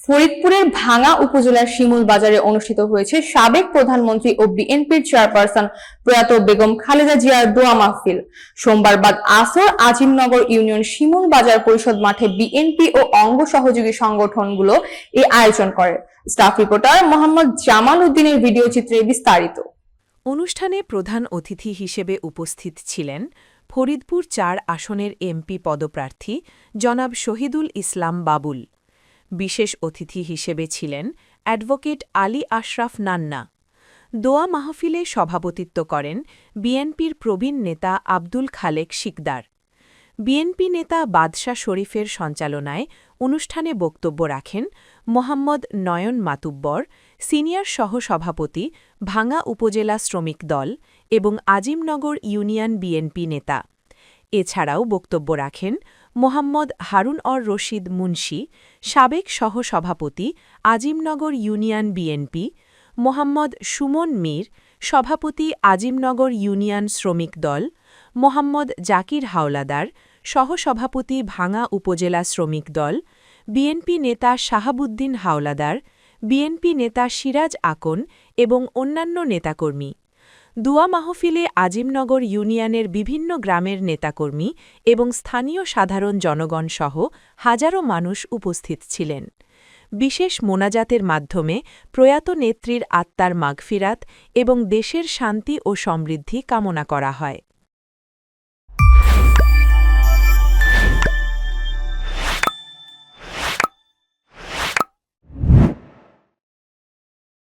ফরিদপুরের ভাঙা উপজেলার শিমুল বাজারে অনুষ্ঠিত হয়েছে সাবেক প্রধানমন্ত্রী ও বিএনপির চেয়ারপারসন প্রয়াত বেগম খালেদা জিয়ার দোয়া মাহফিল। সোমবার বাদ আসর আজিমনগর ইউনিয়ন শিমুল বাজার পরিষদ মাঠে বিএনপি ও অঙ্গ সহযোগী সংগঠনগুলো এই আয়োজন করে। স্টাফ রিপোর্টার মোহাম্মদ জামাল উদ্দিনের ভিডিও চিত্রে বিস্তারিত। অনুষ্ঠানে প্রধান অতিথি হিসেবে উপস্থিত ছিলেন ফরিদপুর চার আসনের এমপি পদপ্রার্থী জনাব শহীদুল ইসলাম বাবুল। বিশেষ অতিথি হিসেবে ছিলেন অ্যাডভোকেট আলী আশরাফ নান্না। দোয়া মাহফিলে সভাপতিত্ব করেন বিএনপির প্রবীণ নেতা আব্দুল খালেক শিকদার। বিএনপি নেতা বাদশাহ শরীফের সঞ্চালনায় অনুষ্ঠানে বক্তব্য রাখেন মোহাম্মদ নয়ন মাতুব্বর, সিনিয়র সহসভাপতি ভাঙা উপজেলা শ্রমিক দল এবং আজিমনগর ইউনিয়ন বিএনপি নেতা। এছাড়াও বক্তব্য রাখেন মোহাম্মদ হারুন অর রশিদ মুন্সি, সাবেক সহসভাপতি আজিমনগর ইউনিয়ন বিএনপি, মোহাম্মদ সুমন মীর, সভাপতি আজিমনগর ইউনিয়ন শ্রমিক দল, মোহাম্মদ জাকির হাওলাদার, সহসভাপতি ভাঙা উপজেলা শ্রমিক দল, বিএনপি নেতা শাহাবুদ্দিন হাওলাদার, বিএনপি নেতা সিরাজ আকন এবং অন্যান্য নেতাকর্মী। দুয়া মাহফিলে আজিমনগর ইউনিয়নের বিভিন্ন গ্রামের নেতাকর্মী এবং স্থানীয় সাধারণ জনগণ সহ হাজারো মানুষ উপস্থিত ছিলেন। বিশেষ মোনাজাতের মাধ্যমে প্রয়াত নেত্রীর আত্মার মাগফিরাত এবং দেশের শান্তি ও সমৃদ্ধি কামনা করা হয়।